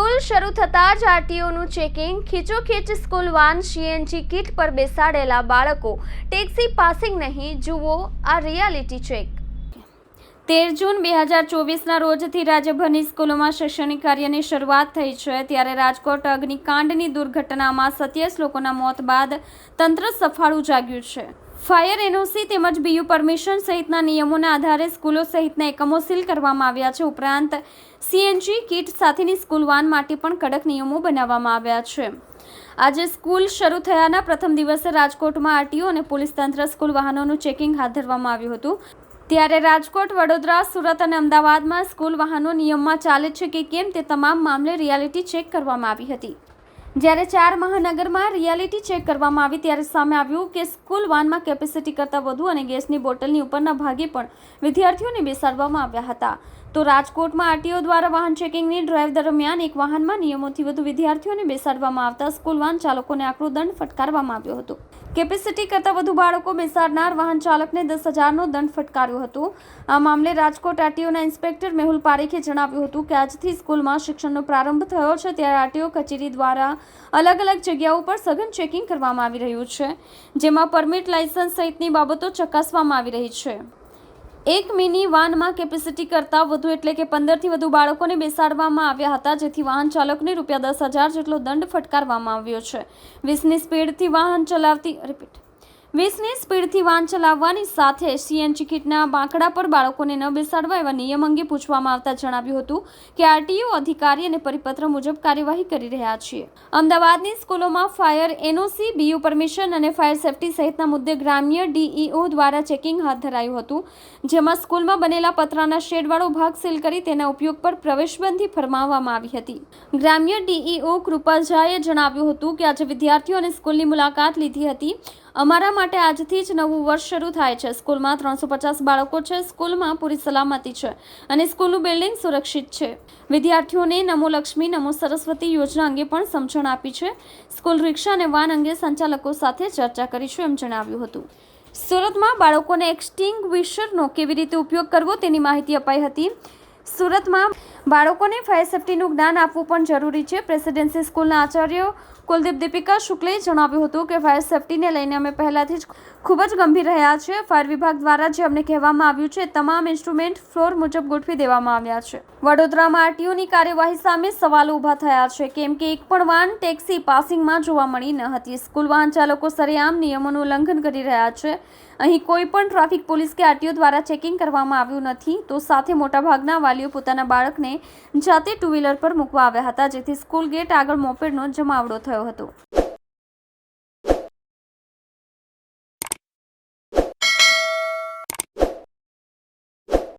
School શરૂ થતાં જ આરટીઓનું ચેકિંગ. ખીચોખીચ સ્કૂલ વાન સીએનજી કિટ પર બેસાડેલા બાળકો. ટેક્સી પાસિંગ નહીં, જુઓ આ રિયાલિટી ચેક તેર જૂન બે હજાર ચોવીસના રોજથી રાજ્યભરની સ્કૂલોમાં શૈક્ષણિક કાર્યની શરૂઆત થઈ છે. ત્યારે રાજકોટ અગ્નિકાંડની દુર્ઘટનામાં સત્યાવીસ લોકોના મોત બાદ તંત્ર સફાળું જાગ્યું છે. ફાયર એનઓસી તેમજ બીયુ પરમિશન સહિતના નિયમોના આધારે સ્કૂલો સહિતના એકમો સીલ કરવામાં આવ્યા છે. ઉપરાંત, સીએનજી કિટ સાથેની સ્કૂલ વાન માટે પણ કડક નિયમો બનાવવામાં આવ્યા છે. આજે સ્કૂલ શરૂ થયાના પ્રથમ દિવસે રાજકોટમાં આરટીઓ અને પોલીસ તંત્ર સ્કૂલ વાહનોનું ચેકિંગ હાથ ધરવામાં આવ્યું હતું. ત્યારે રાજકોટ, વડોદરા, સુરત અને અમદાવાદમાં સ્કૂલ વાહનો નિયમમાં ચાલે છે કે કેમ તે તમામ મામલે રિયાલિટી ચેક કરવામાં આવી હતી. જ્યારે ચાર મહાનગરમાં રિયાલિટી ચેક કરવામાં આવી ત્યારે સામે આવ્યું કે સ્કૂલ વાનમાં કેપેસિટી કરતાં વધુ અને ગેસની બોટલની ઉપરના ભાગે પણ વિદ્યાર્થીઓને બેસાડવામાં આવ્યા હતા. તો રાજકોટમાં આરટીઓ દ્વારા વાહન ચેકિંગની ડ્રાઈવ દરમિયાન એક વાહનમાં નિયમોથી વધુ વિદ્યાર્થીઓને બેસાડવામાં આવતા સ્કૂલ વાહન ચાલકોને આકરો દંડ ફટકારવામાં આવ્યો હતો. કેપેસિટી કરતાં વધુ બાળકો બેસાડનાર વાહન ચાલકને દસ હજારનો દંડ ફટકાર્યો હતો. આ મામલે રાજકોટ આરટીઓના ઇન્સ્પેક્ટર મેહુલ પારેખે જણાવ્યું હતું કે આજથી સ્કૂલમાં શિક્ષણનો પ્રારંભ થયો છે, ત્યારે આરટીઓ કચેરી દ્વારા અલગ અલગ જગ્યાઓ પર સઘન ચેકિંગ કરવામાં આવી રહ્યું છે, જેમાં પરમિટ લાયસન્સ સહિતની બાબતો ચકાસવામાં આવી રહી છે. એક મિની વાનમાં કેપેસિટી કરતાં વધુ એટલે કે પંદરથી વધુ બાળકોને બેસાડવામાં આવ્યા હતા, જેથી વાહન ચાલકને રૂપિયા દસ હજાર જેટલો દંડ ફટકારવામાં આવ્યો છે. વીસની સ્પીડથી વાહન ચલાવતી, રિપીટ. વીસની સ્પીડથી વાહન ચલાવવાની સાથે સીએનજી કિટના બાંકડા પર બાળકોને ન બેસાડવા એવા નિયમ અંગે પૂછવામાં આવતા જણાવ્યું હતું કે આરટીઓ અધિકારી અને પરિપત્ર મુજબ કાર્યવાહી કરી રહ્યા છીએ. અમદાવાદની સ્કૂલોમાં ફાયર એનઓસી, બીયુ પરમિશન અને ફાયર સેફટી સહિતના મુદ્દે ગ્રામ્ય ડીઈઓ દ્વારા ચેકિંગ હાથ ધરાયું હતું. જેમાં સ્કૂલમાં બનેલા પતરાના શેડવાળો ભાગ સીલ કરી તેના ઉપયોગ પર પ્રવેશબંધી ફરમાવવામાં આવી હતી. ગ્રામ્ય ડીઈઓ કૃપાઝાએ જણાવ્યું હતું કે આજે વિદ્યાર્થીઓ અને સ્કૂલની મુલાકાત લીધી હતી. અમારા માટે આજથી જ નવું વર્ષ શરૂ થાય છે. સ્કૂલમાં ત્રણસો પચાસ બાળકો છે. સ્કૂલમાં પૂરી સલામતી છે અને સ્કૂલનું બિલ્ડિંગ સુરક્ષિત છે. વિદ્યાર્થીઓને નમો લક્ષ્મી, નમો સરસ્વતી યોજના અંગે પણ સમજણ આપી છે. સ્કૂલ રિક્ષા અને વાન અંગે સંચાલકો સાથે ચર્ચા કરીશું એમ જણાવ્યું હતું. સુરતમાં બાળકોને એક્સટિંગ્વિશરનો કેવી રીતે ઉપયોગ કરવો તેની માહિતી અપાઈ હતી. સુરતમાં બાળકોને ફાયર સેફટીનું જ્ઞાન આપવું પણ જરૂરી છે. પ્રેસિડેન્સી સ્કૂલના આચાર્ય કુલદીપ દીપિકા શુક્લે જણાવ્યું હતું કે ફાયર સેફટીને લઈને અમે પહેલાથી જ ખૂબ જ ગંભીર રહ્યા છે. ફાયર વિભાગ દ્વારા જે અમને કહેવામાં આવ્યું છે, તમામ ઇન્સ્ટ્રુમેન્ટ ફ્લોર મુજબ ગોઠવી દેવામાં આવ્યા છે. વડોદરામાં આરટીઓની કાર્યવાહી સામે સવાલો ઊભા થયા છે. કેમ કે એક પણ વાન ટેક્સી પાસિંગમાં જોવા મળી ન હતી. સ્કૂલ વાહન ચાલકો સરેઆમ નિયમોનું ઉલ્લંઘન કરી રહ્યા છે. અહીં કોઈ પણ ટ્રાફિક પોલીસ કે આરટીઓ દ્વારા ચેકિંગ કરવામાં આવ્યું નથી, તો સાથે મોટાભાગના વાલીઓ પોતાના બાળકને જાતે ટુ વ્હીલર પર મૂકવા આવ્યા હતા, જેથી સ્કૂલ ગેટ આગળ મોપેડનો જમાવડો થયો હતો.